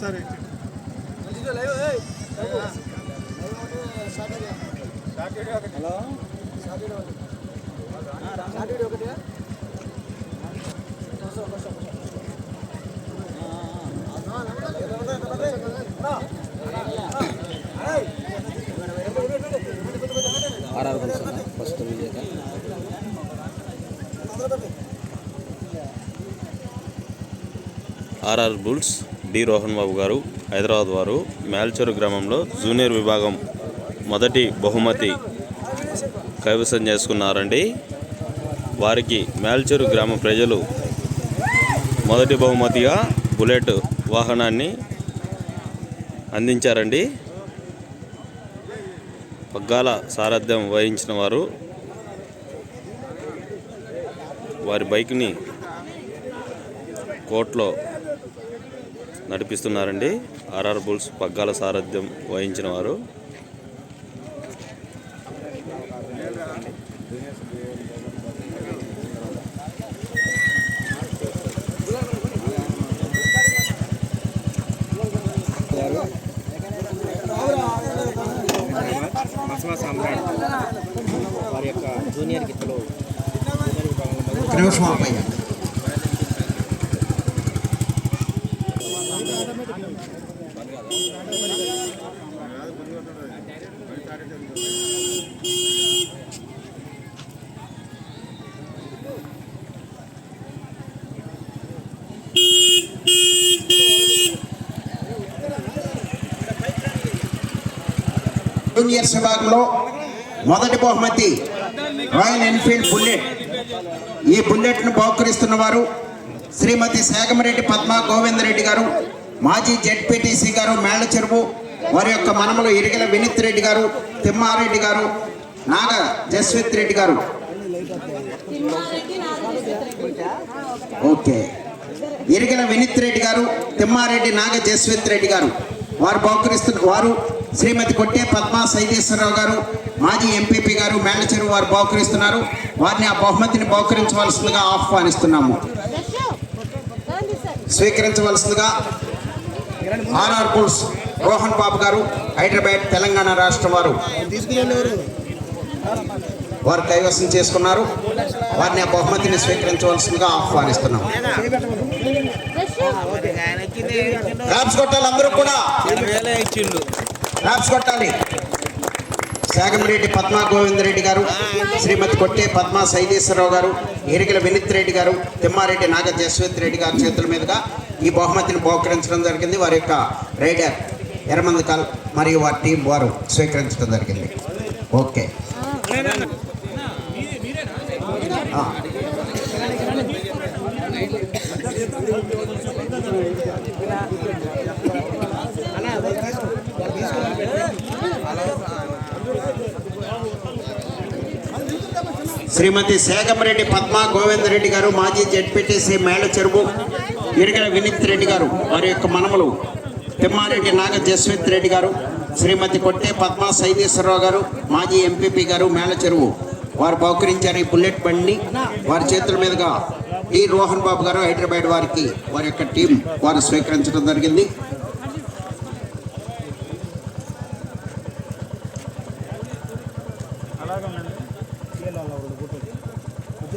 సరే hello RR first విజేత RR Bulls D Rohan Babu గారు హైదరాబాద్ వారు మేల్చూరు గ్రామంలో జూనియర్ విభాగం మొదటి బహుమతి కైవసం చేసుకున్నారండి. వారికి మేల్చూరు గ్రామ ప్రజలు మొదటి బహుమతిగా బుల్లెట్ వాహనాన్ని అందించారండి. పగ్గాల సారథ్యం వహించిన వారు వారి బైక్ని కోర్టులో నడిపిస్తున్నారండి. ఆర్ఆర్ బుల్స్ పగ్గాల సారథ్యం వహించిన వారు. వారి యొక్క జూనియర్ గీతలో నిమిషం జూనియర్స్ విభాగంలో మొదటి బహుమతి రాయల్ ఎన్ఫీల్డ్ బుల్లెట్. ఈ బుల్లెట్ను బహుకరిస్తున్న వారు శ్రీమతి శాగమరెడ్డి పద్మ గోవిందరెడ్డి గారు మాజీ జెడ్పీటీసీ గారు మేళ్ళ చెరువు వారి యొక్క మనములు ఇరిగల వినీత్ రెడ్డి గారు తిమ్మారెడ్డి గారు నాగ జస్విత్ రెడ్డి గారు. ఓకే. ఇరిగల వినీత్ రెడ్డి గారు తిమ్మారెడ్డి నాగ జస్విత్ రెడ్డి గారు. వారు బహుకరిస్తున్న వారు శ్రీమతి కొట్టే పద్మా సైదేశ్వరరావు గారు మాజీ ఎంపీపీ గారు మేనేజర్ వారు బహుకరిస్తున్నారు. వారిని ఆ బహుమతిని బహుకరించవలసిందిగా ఆహ్వానిస్తున్నాము. స్వీకరించవలసిందిగా ఆర్ఆర్ బుల్స్ రోహన్ బాబు గారు హైదరాబాద్ తెలంగాణ రాష్ట్రం వారు వారు కైవసం చేసుకున్నారు. వారిని ఆ బహుమతిని స్వీకరించవలసిందిగా ఆహ్వానిస్తున్నాం. ర్యాప్స్ కొట్టాలి అందరూ కూడా. ర్యాప్స్ కొట్టాలి. శాగమరెడ్డి పద్మా గోవిందరెడ్డి గారు శ్రీమతి కొట్టే పద్మా సైదేశ్వరరావు గారు ఎరికల వినీత్ రెడ్డి గారు తిమ్మారెడ్డి నాగ జస్వంత్ రెడ్డి గారి చేతుల మీదుగా ఈ బహుమతిని బహుకరించడం జరిగింది. వారి యొక్క రైడర్ ఎర్రమందకల్ మరియు వారి టీం వారు స్వీకరించడం జరిగింది. ఓకే. శ్రీమతి శేఖమరెడ్డి పద్మా గోవిందరెడ్డి గారు మాజీ జడ్పీటీసీ మేళ చెరువు ఇరిగల వినీత్ రెడ్డి గారు వారి యొక్క మనములు తిమ్మారెడ్డి నాగ జస్విత్ రెడ్డి గారు శ్రీమతి కొట్టే పద్మా సైదేశ్వరరావు గారు మాజీ ఎంపీపీ గారు మేళ చెరువు. వారు బహుకరించారు ఈ బుల్లెట్ బండిని. వారి చేతుల మీదుగా టి రోహన్ బాబు గారు హైదరాబాద్ వారికి వారి యొక్క టీం వారు స్వీకరించడం జరిగింది.